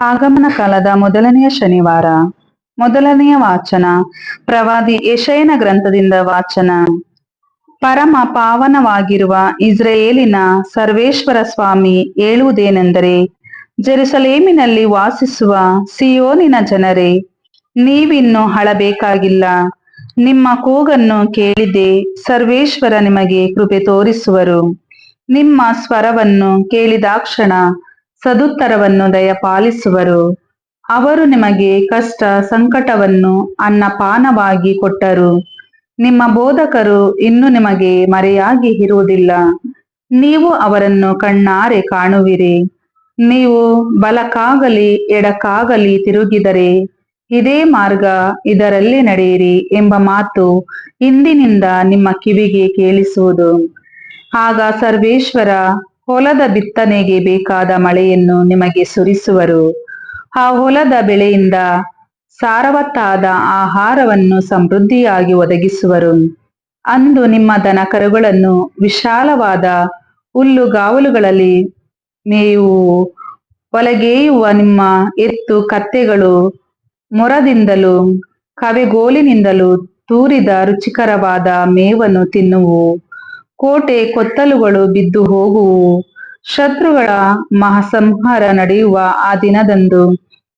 ಆಗಮನ ಕಾಲದ ಮೊದಲನೆಯ ಶನಿವಾರ. ಮೊದಲನೆಯ ವಾಚನ. ಪ್ರವಾದಿ ಯಶಯನ ಗ್ರಂಥದಿಂದ ವಾಚನ. ಪರಮ ಪಾವನವಾಗಿರುವ ಇಸ್ರೇಲಿನ ಸರ್ವೇಶ್ವರ ಸ್ವಾಮಿ ಹೇಳುವುದೇನೆಂದರೆ, ಜೆರುಸಲೇಮಿನಲ್ಲಿ ವಾಸಿಸುವ ಸಿಯೋನಿನ ಜನರೇ, ನೀವಿನ್ನು ಹಳಬೇಕಾಗಿಲ್ಲ. ನಿಮ್ಮ ಕೂಗನ್ನು ಕೇಳಿದೆ ಸರ್ವೇಶ್ವರ ನಿಮಗೆ ಕೃಪೆ ತೋರಿಸುವರು. ನಿಮ್ಮ ಸ್ವರವನ್ನು ಕೇಳಿದಾಕ್ಷಣ ಸದುತ್ತರವನ್ನು ದಯಪಾಲಿಸುವರು. ಅವರು ನಿಮಗೆ ಕಷ್ಟ, ಸಂಕಟವನ್ನು ಅನ್ನಪಾನವಾಗಿ ಕೊಟ್ಟರು. ನಿಮ್ಮ ಬೋಧಕರು ಇನ್ನು ನಿಮಗೆ ಮರೆಯಾಗಿ ಇರುವುದಿಲ್ಲ. ನೀವು ಅವರನ್ನು ಕಣ್ಣಾರೆ ಕಾಣುವಿರಿ. ನೀವು ಬಲಕ್ಕಾಗಲಿ ಎಡಕ್ಕಾಗಲಿ ತಿರುಗಿದರೆ, ಇದೇ ಮಾರ್ಗ ಇದರಲ್ಲಿ ನಡೆಯಿರಿ ಎಂಬ ಮಾತು ಇಂದಿನಿಂದ ನಿಮ್ಮ ಕಿವಿಗೆ ಕೇಳಿಸುವುದು. ಆಗ ಸರ್ವೇಶ್ವರ ಹೊಲದ ಬಿತ್ತನೆಗೆ ಬೇಕಾದ ಮಳೆಯನ್ನು ನಿಮಗೆ ಸುರಿಸುವರು. ಆ ಹೊಲದ ಬೆಳೆಯಿಂದ ಸಾರವತ್ತಾದ ಆಹಾರವನ್ನು ಸಮೃದ್ಧಿಯಾಗಿ ಒದಗಿಸುವರು. ಅಂದು ನಿಮ್ಮ ದನ ಕರುಗಳನ್ನು ವಿಶಾಲವಾದ ಹುಲ್ಲುಗಾವಲುಗಳಲ್ಲಿ ಮೇಯುವು. ಒಲಗೇಯುವ ನಿಮ್ಮ ಎತ್ತು ಕತ್ತೆಗಳು ಮೊರದಿಂದಲೂ ಕವೆಗೋಲಿನಿಂದಲೂ ತೂರಿದ ರುಚಿಕರವಾದ ಮೇವನ್ನು ತಿನ್ನುವು. ಕೋಟೆ ಕೊತ್ತಲುಗಳು ಬಿದ್ದು ಹೋಗುವು. ಶತ್ರುಗಳ ಮಹಾಸಂಹಾರ ನಡೆಯುವ ಆ ದಿನದಂದು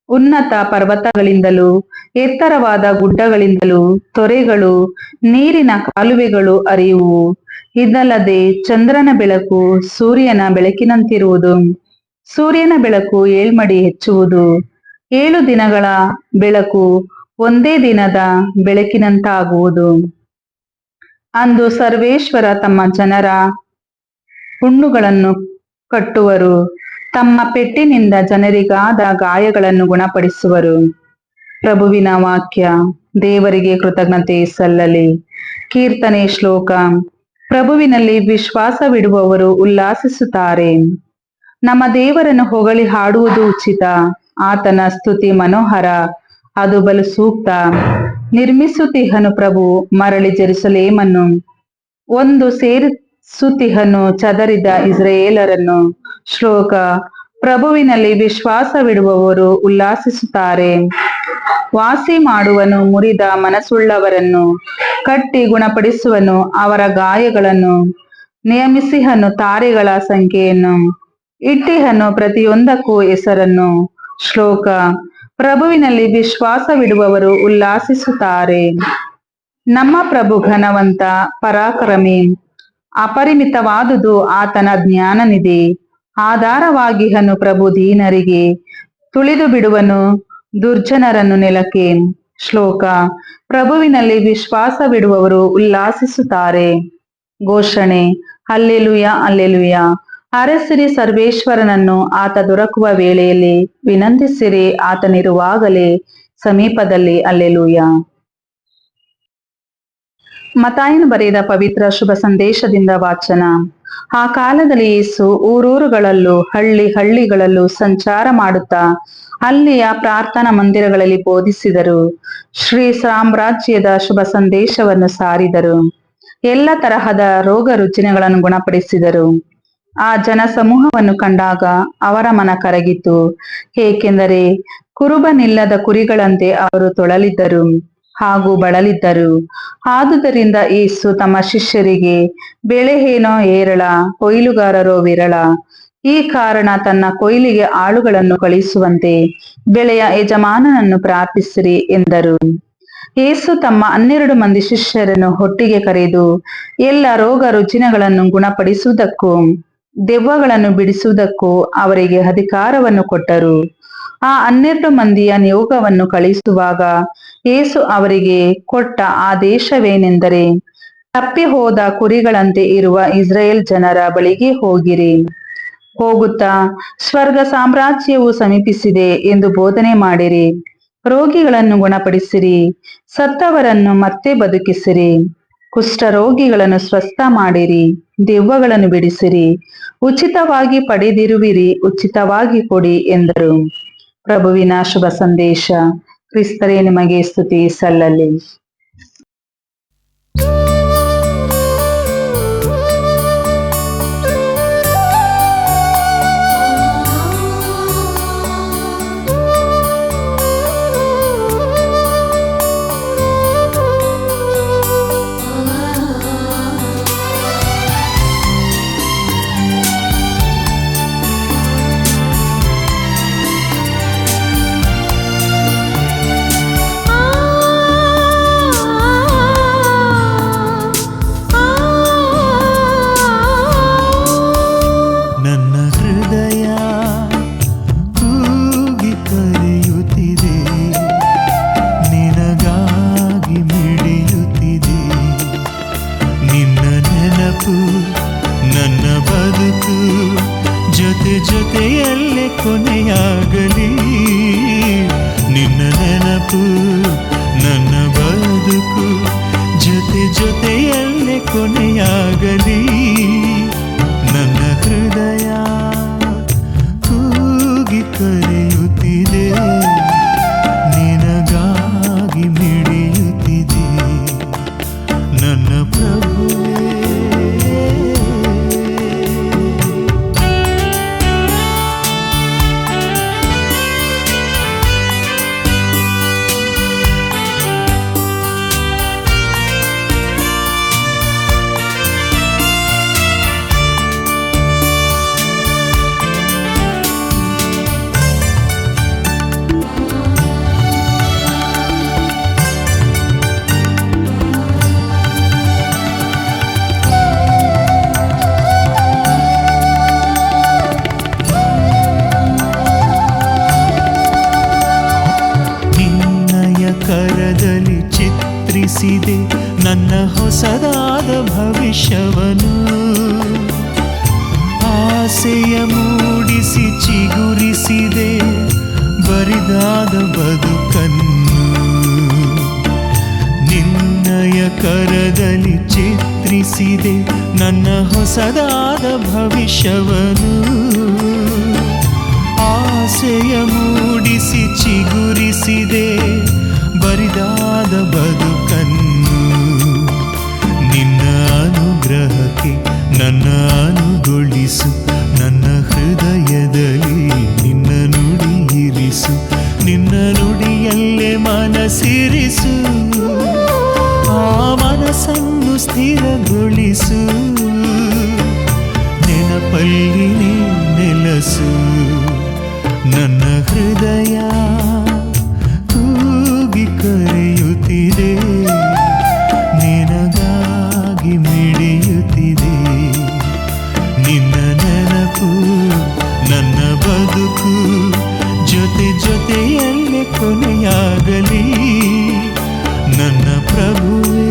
ಉನ್ನತ ಪರ್ವತಗಳಿಂದಲೂ, ಎತ್ತರವಾದ ಗುಡ್ಡಗಳಿಂದಲೂ ತೊರೆಗಳು, ನೀರಿನ ಕಾಲುವೆಗಳು ಅರಿಯುವು. ಇದಲ್ಲದೆ ಚಂದ್ರನ ಬೆಳಕು ಸೂರ್ಯನ ಬೆಳಕಿನಂತಿರುವುದು. ಸೂರ್ಯನ ಬೆಳಕು ಏಳ್ಮಡಿ ಹೆಚ್ಚುವುದು. ಏಳು ದಿನಗಳ ಬೆಳಕು ಒಂದೇ ದಿನದ ಬೆಳಕಿನಂತಾಗುವುದು. ಅಂದು ಸರ್ವೇಶ್ವರ ತಮ್ಮ ಜನರ ಹುಣ್ಣುಗಳನ್ನು ಕಟ್ಟುವರು. ತಮ್ಮ ಪೆಟ್ಟಿನಿಂದ ಜನರಿಗಾದ ಗಾಯಗಳನ್ನು ಗುಣಪಡಿಸುವರು. ಪ್ರಭುವಿನ ವಾಕ್ಯ, ದೇವರಿಗೆ ಕೃತಜ್ಞತೆ ಸಲ್ಲಲಿ. ಕೀರ್ತನೆ ಶ್ಲೋಕ, ಪ್ರಭುವಿನಲ್ಲಿ ವಿಶ್ವಾಸವಿಡುವವರು ಉಲ್ಲಾಸಿಸುತ್ತಾರೆ. ನಮ್ಮ ದೇವರನ್ನು ಹೊಗಳಿ ಹಾಡುವುದು ಉಚಿತ. ಆತನ ಸ್ತುತಿ ಮನೋಹರ, ಅದು ಬಲು ಸೂಕ್ತ. ನಿರ್ಮಿಸುತ್ತಿಹನು ಪ್ರಭು, ಮರಳಿ ಜೆರುಸಲೇಮನ್ನು. ಒಂದು ಸೇರಿಸುತ್ತಿಹನು ಚದರಿದ ಇಸ್ರೇಲರನ್ನು ಶ್ಲೋಕ, ಪ್ರಭುವಿನಲ್ಲಿ ವಿಶ್ವಾಸವಿಡುವವರು ಉಲ್ಲಾಸಿಸುತ್ತಾರೆ. ವಾಸಿ ಮಾಡುವನು ಮುರಿದ ಮನಸ್ಸುಳ್ಳವರನ್ನು, ಕಟ್ಟಿ ಗುಣಪಡಿಸುವನು ಅವರ ಗಾಯಗಳನ್ನು. ನಿಯಮಿಸಿಹನು ತಾರೆಗಳ ಸಂಖ್ಯೆಯನ್ನು, ಇಟ್ಟಿಹನು ಪ್ರತಿಯೊಂದಕ್ಕೂ ಹೆಸರನ್ನು. ಶ್ಲೋಕ ಪ್ರಭುವಿನಲ್ಲಿ ವಿಶ್ವಾಸವಿಡುವವರು ಉಲ್ಲಾಸಿಸುತ್ತಾರೆ. ನಮ್ಮ ಪ್ರಭು ಘನವಂತ, ಪರಾಕ್ರಮಿ, ಅಪರಿಮಿತವಾದುದು ಆತನ ಜ್ಞಾನನಿದೆ. ಆಧಾರವಾಗಿಹನು ಪ್ರಭು ದೀನರಿಗೆ ತುಳಿದು ಬಿಡುವನು ದುರ್ಜನರನ್ನು ನೆಲಕ್ಕೆ. ಶ್ಲೋಕ, ಪ್ರಭುವಿನಲ್ಲಿ ವಿಶ್ವಾಸವಿಡುವವರು ಉಲ್ಲಾಸಿಸುತ್ತಾರೆ. ಘೋಷಣೆ, ಅಲ್ಲೆಲುಯ ಅಲ್ಲೆಲುಯ. ಅರಸಿರಿ ಸರ್ವೇಶ್ವರನನ್ನು ಆತ ದೊರಕುವ ವೇಳೆಯಲ್ಲಿ ವಿನಂತಿಸಿರಿ, ಆತನಿರುವಾಗಲೇ ಸಮೀಪದಲ್ಲಿ, ಅಲ್ಲೆಲೂಯ. ಮತಾಯನ ಬರೆದ ಪವಿತ್ರ ಶುಭ ಸಂದೇಶದಿಂದ ವಾಚನ. ಆ ಕಾಲದಲ್ಲಿ ಯೇಸು ಊರೂರುಗಳಲ್ಲೂ, ಹಳ್ಳಿ ಹಳ್ಳಿಗಳಲ್ಲೂ ಸಂಚಾರ ಮಾಡುತ್ತಾ, ಅಲ್ಲಿಯ ಪ್ರಾರ್ಥನಾ ಮಂದಿರಗಳಲ್ಲಿ ಬೋಧಿಸಿದರು. ಶ್ರೀ ಸಾಮ್ರಾಜ್ಯದ ಶುಭ ಸಂದೇಶವನ್ನು ಸಾರಿದರು. ಎಲ್ಲ ತರಹದ ರೋಗ ರುಜಿನಗಳನ್ನು ಗುಣಪಡಿಸಿದರು. ಆ ಜನ ಸಮೂಹವನ್ನು ಕಂಡಾಗ ಅವರ ಮನ ಕರಗಿತು. ಏಕೆಂದರೆ ಕುರುಬನಿಲ್ಲದ ಕುರಿಗಳಂತೆ ಅವರು ತೊಳಲಿದ್ದರು ಹಾಗೂ ಬಳಲಿದ್ದರು. ಆದುದರಿಂದ ಯೇಸು ತಮ್ಮ ಶಿಷ್ಯರಿಗೆ, ಬೆಳೆ ಏನೋ ಏರಳ ಕೊಯ್ಲುಗಾರರೋ ವಿರಳ, ಈ ಕಾರಣ ತನ್ನ ಕೊಯ್ಲಿಗೆ ಆಳುಗಳನ್ನು ಕಳಿಸುವಂತೆ ಬೆಳೆಯ ಯಜಮಾನನನ್ನು ಪ್ರಾರ್ಥಿಸಿರಿ ಎಂದರು. ಯೇಸು ತಮ್ಮ ಹನ್ನೆರಡು ಮಂದಿ ಶಿಷ್ಯರನ್ನು ಒಟ್ಟಿಗೆ ಕರೆದು, ಎಲ್ಲ ರೋಗ ರುಜಿನಗಳನ್ನು ಗುಣಪಡಿಸುವುದಕ್ಕೂ ದೆವ್ವಗಳನ್ನು ಬಿಡಿಸುವುದಕ್ಕೂ ಅವರಿಗೆ ಅಧಿಕಾರವನ್ನು ಕೊಟ್ಟರು. ಆ ಹನ್ನೆರಡು ಮಂದಿಯ ನಿಯೋಗವನ್ನು ಕಳಿಸುವಾಗ ಏಸು ಅವರಿಗೆ ಕೊಟ್ಟ ಆದೇಶವೇನೆಂದರೆ, ತಪ್ಪಿ ಹೋದ ಕುರಿಗಳಂತೆ ಇರುವ ಇಸ್ರೇಲ್ ಜನರ ಬಳಿಗೆ ಹೋಗಿರಿ. ಹೋಗುತ್ತಾ, ಸ್ವರ್ಗ ಸಾಮ್ರಾಜ್ಯವು ಸಮೀಪಿಸಿದೆ ಎಂದು ಬೋಧನೆ ಮಾಡಿರಿ. ರೋಗಿಗಳನ್ನು ಗುಣಪಡಿಸಿರಿ. ಸತ್ತವರನ್ನು ಮತ್ತೆ ಬದುಕಿಸಿರಿ. ಕುಷ್ಠರೋಗಿಗಳನ್ನು ಸ್ವಸ್ಥ ಮಾಡಿರಿ. ದೆವ್ವಗಳನ್ನು ಬಿಡಿಸಿರಿ. ಉಚಿತವಾಗಿ ಪಡೆದಿರುವಿರಿ ಉಚಿತವಾಗಿ ಕೊಡಿ ಎಂದರು. ಪ್ರಭುವಿನ ಶುಭ ಸಂದೇಶ ಕ್ರಿಸ್ತರೇ ನಿಮಗೆ ಸ್ತುತಿ ಸಲ್ಲಲಿ. ಕೊನೆಯಾಗಲಿ ಹೊಸದಾದ ಭವಿಷ್ಯವನು. ಆಸೆಯ ಮೂಡಿಸಿ ಚಿಗುರಿಸಿದೆ, ಬರಿದಾದ ಬದುಕನ್ನು. ನಿನ್ನಯ ಕರದಲ್ಲಿ ಚಿತ್ರಿಸಿದೆ, ನನ್ನ ಹೊಸದಾದ ಭವಿಷ್ಯವನು. ಆಸೆಯ ಮೂಡಿಸಿ ಚಿಗುರಿಸಿದೆ ಮನಸಿರಿಸು ಆ ಮನಸ್ಸನ್ನು ಸ್ಥಿರಗೊಳಿಸು, ನೆನಪಲ್ಲಿ ನೆಲಸು, ನನ್ನ ಹೃದಯ ಕೂಗಿ ಕರೆಯುತ್ತಿದೆ, ನಿನಗಾಗಿ ಮಿಡಿಯುತ್ತಿದೆ. ನಿನ್ನ ನೆನಪು, ನನ್ನ ಬದುಕು ಜೊತೆ ಜೊತೆಯಲ್ಲೇ ಕೊನೆಯಾಗಲಿ. ನನ್ನ ಪ್ರಭುವೇ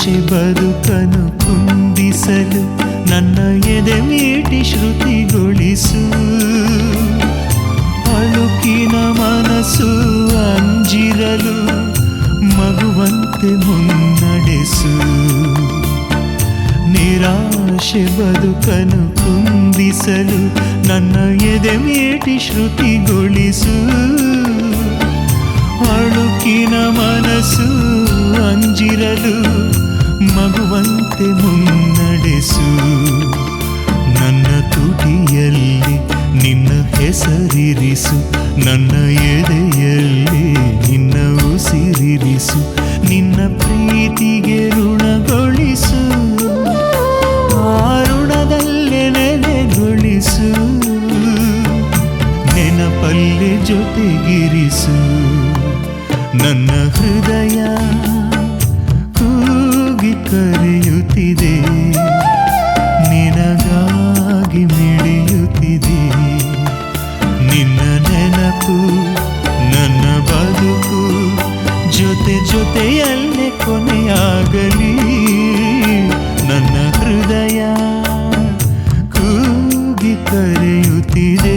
ನಿರಾಶೆ ಬದುಕನು ಕುಂದಿಸಲು ನನ್ನ ಎದೆ ಮೀಟಿ ಶ್ರುತಿಗೊಳಿಸು. ಅಳುಕಿನ ಮನಸ್ಸು ಅಂಜಿರಲು ಮಗುವಂತೆ ಮುನ್ನಡೆಸು. ನಿರಾಶೆ ಬದುಕನು ಕುಂದಿಸಲು ನನ್ನ ಎದೆ ಮೀಟಿ ಶ್ರುತಿಗೊಳಿಸು. ಅಳುಕಿನ ಮನಸ್ಸು ಅಂಜಿರಲು ಮಗುವಂತೆ ಮುನ್ನಡೆಸು. ನನ್ನ ತುಟಿಯಲ್ಲಿ ನಿನ್ನ ಹೆಸರಿರಿಸು. ನನ್ನ ಎದೆಯಲ್ಲಿ ಕರೆಯುತ್ತಿದೆ ನಿನಗಾಗಿ ಮಿಡಿಯುತ್ತಿದೆ ನಿನ್ನ ನೆನಪು ನನ್ನ ಬದುಕು ಜೊತೆ ಜೊತೆಯಲ್ಲೇ ಕೊನೆಯಾಗಲಿ. ನನ್ನ ಹೃದಯ ಕೂಗಿ ಕರೆಯುತ್ತಿದೆ.